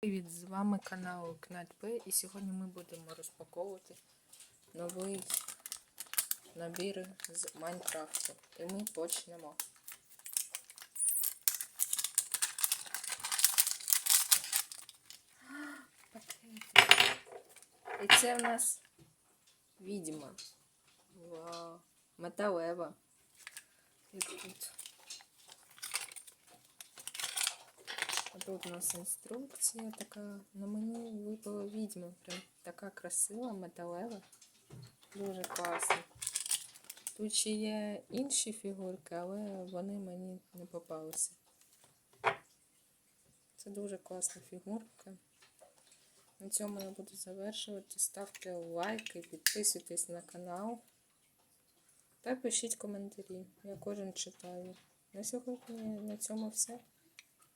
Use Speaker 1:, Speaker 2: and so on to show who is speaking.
Speaker 1: Привіт, з вами канал KnightP і сьогодні ми будемо розпаковувати новий набір з Майнкрафту. І ми почнемо. І це в нас відьма. Вау. Металева. Тут у нас інструкція така. На мені випала відьма. Прям така красива, металева. Дуже класно. Тут ще є інші фігурки, але вони мені не попалися. Це дуже класна фігурка. На цьому я буду завершувати. Ставте лайки, підписуйтесь на канал. Та пишіть коментарі. Я кожен читаю. На сьогодні на цьому все.